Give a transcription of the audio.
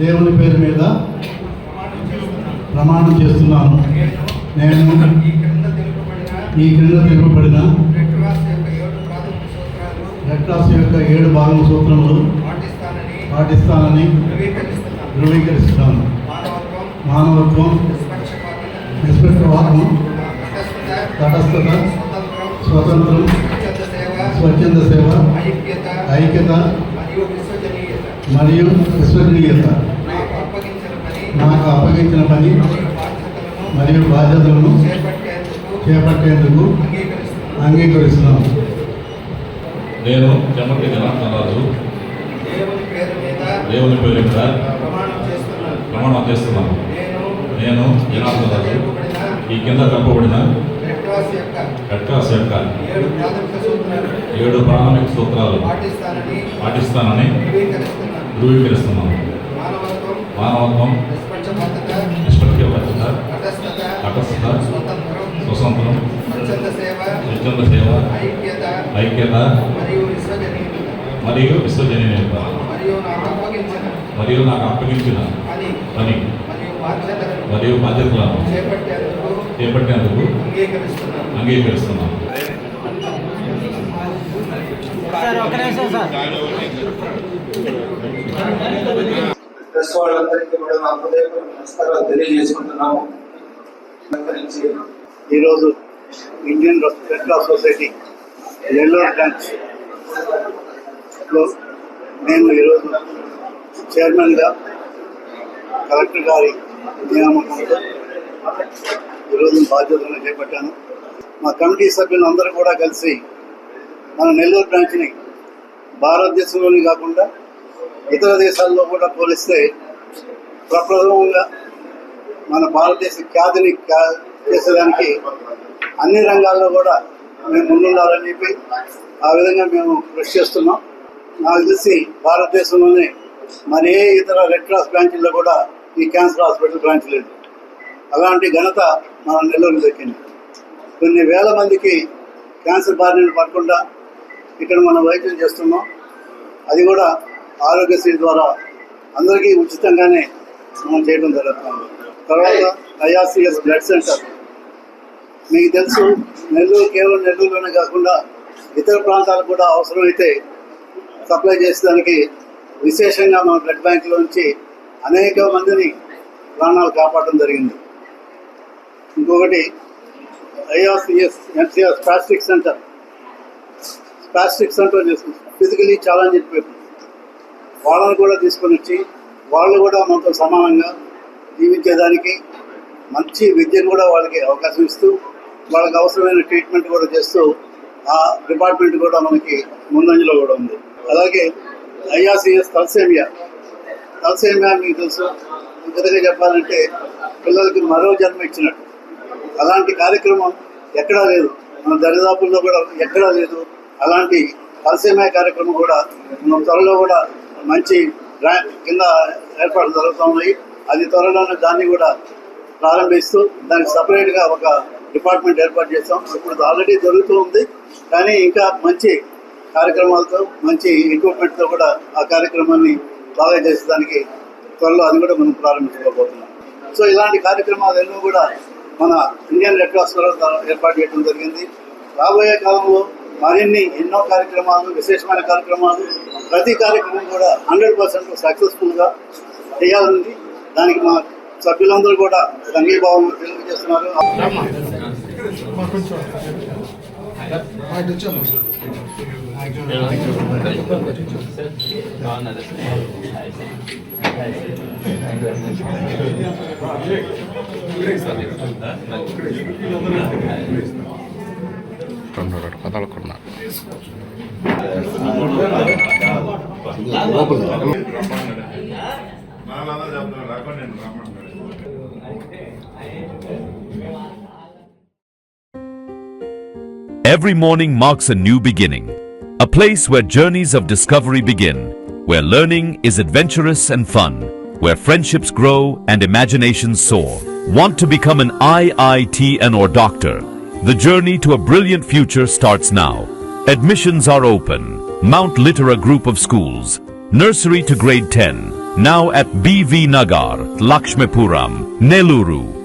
దేవుని పేరు మీద ప్రమాణం చేస్తున్నాను. నేను ఈ క్రింద తెలుపబడిన ఈ యొక్క ఏడు భాగం సూత్రములు పాటిస్తానని ధృవీకరిస్తున్నాను. మానవత్వం మానవత్వం నిష్పక్షపాతం తటస్థత స్వతంత్రం స్వచ్ఛంద సేవ ఐక్యత మరియు విశ్వజనీయత. మరియు విశ్వసనీయత నాకు అప్పగించిన పని మరియు బాధ్యతలను చేపట్టేందుకు చేపట్టేందుకు అంగీకరిస్తున్నాను. నేను చెమటి జనార్దనరాజు. దేవుని పేరు మీద ప్రమాణం చేస్తున్నాను. నేను నేను జనార్దనరాజు. ఈ కింద కప్పబడిన కట్కాస్ యొక్క ఏడు ప్రాథమిక సూత్రాలు పాటిస్తానని ధృవీకరిస్తున్నాను. మానవత్వం నిష్పక్షపాతత తటస్థత స్వతంత్రం స్వచ్ఛంద సేవ ఐక్యత ఐక్యత మరియు విశ్వజనీయత మరియు నాకు అప్పగించిన పని మరియు బాధ్యతలను చేపట్టేందుకు అంగీకరిస్తున్నాను సార్ ఒక నిమిషం. సార్ వాళ్ళందరికీ కూడా నా హృదయపూర్వక నమస్కారాలు తెలియజేసుకుంటున్నాము. ఈరోజు Indian red cross society Nellore బ్రాంచ్లో నేను ఈరోజు చైర్మన్గా కలెక్టర్ గారి నియామకంతో ఈరోజు బాధ్యతలను చేపట్టాను. మా కమిటీ సభ్యులందరూ కూడా కలిసి మన నెల్లూరు బ్రాంచ్ని భారతదేశంలోనే కాకుండా ఇతర దేశాల్లో కూడా పోలిస్తే ప్రప్రథమంగా మన భారతదేశ ఖ్యాతిని చేసేదానికి అన్ని రంగాల్లో కూడా మేము ముందుండాలని చెప్పి ఆ విధంగా మేము కృషి చేస్తున్నాం. నాకు తెలిసి భారతదేశంలోనే మరి ఏ ఇతర రెడ్ క్రాస్ బ్రాంచీల్లో కూడా ఈ క్యాన్సర్ హాస్పిటల్ బ్రాంచ్ లేదు. అలాంటి ఘనత మన నెల్లూరు దక్కింది. కొన్ని వేల మందికి క్యాన్సర్ బారిన పడకుండా ఇక్కడ మనం వైద్యం చేస్తున్నాం. అది కూడా ఆరోగ్యశ్రీ ద్వారా అందరికీ ఉచితంగానే మనం చేయడం జరుగుతుంది. తర్వాత ఐఆర్సిఎస్ బ్లడ్ సెంటర్. మీకు తెలుసు నెల్లూరు కేవలం నెల్లూరులోనే కాకుండా ఇతర ప్రాంతాలకు కూడా అవసరమైతే సప్లై చేసేదానికి విశేషంగా మన బ్లడ్ బ్యాంకులోంచి అనేక మందిని ప్రాణాలు కాపాడడం జరిగింది. ఇంకొకటి IRCS MCR spastic centre. Spastic centre చేసుకుంటాం ఫిజికలీ ఛాలెంజ్ చెప్పి వాళ్ళని కూడా తీసుకొని వచ్చి వాళ్ళు కూడా మనతో సమానంగా జీవించేదానికి మంచి విద్యను కూడా వాళ్ళకి అవకాశం ఇస్తూ వాళ్ళకి అవసరమైన ట్రీట్మెంట్ కూడా చేస్తూ ఆ డిపార్ట్మెంట్ కూడా మనకి ముందంజలో కూడా ఉంది. అలాగే ఐఆర్సిఎస్ తలసేమియా. తలసేమియా మీకు తెలుసు. ఇంకగా చెప్పాలంటే పిల్లలకి మరో జన్మ ఇచ్చినట్టు. అలాంటి కార్యక్రమం ఎక్కడా లేదు. మన దరిదాపుల్లో కూడా ఎక్కడా లేదు. అలాంటి తలసేమియా కార్యక్రమం కూడా మనం త్వరలో కూడా మంచి కింద ఏర్పాటు జరుగుతూ ఉన్నాయి. అది త్వరలోనే దాన్ని కూడా ప్రారంభిస్తూ దానికి సపరేట్గా ఒక డిపార్ట్మెంట్ ఏర్పాటు చేస్తాం. ఇప్పుడు ఆల్రెడీ జరుగుతూ ఉంది. కానీ ఇంకా మంచి కార్యక్రమాలతో మంచి ఎక్విప్మెంట్తో కూడా ఆ కార్యక్రమాన్ని బాగా చేసేదానికి త్వరలో అది కూడా మనం ప్రారంభించుకోబోతున్నాం. సో ఇలాంటి కార్యక్రమాలు ఎన్నో కూడా మన ఇండియన్ రెడ్ క్రాస్ ఏర్పాటు చేయడం జరిగింది. రాబోయే కాలంలో మరిన్ని ఎన్నో కార్యక్రమాలు విశేషమైన కార్యక్రమాలు ప్రతి కార్యక్రమం కూడా హండ్రెడ్ పర్సెంట్ సక్సెస్ఫుల్గా చేయాలని దానికి మా సభ్యులందరూ కూడా సంఘీభావం తెలియజేస్తున్నారు. రెండు రెండు పదాలు కొన్నారు Every morning marks a new beginning, a place where journeys of discovery begin, where learning is adventurous and fun, where friendships grow and imaginations soar. Want to become an IIT or doctor? The journey to a brilliant future starts now. Admissions are open. Mount Litera Group of Schools, nursery to grade 10, Now at BV Nagar, Lakshmipuram, Neluru.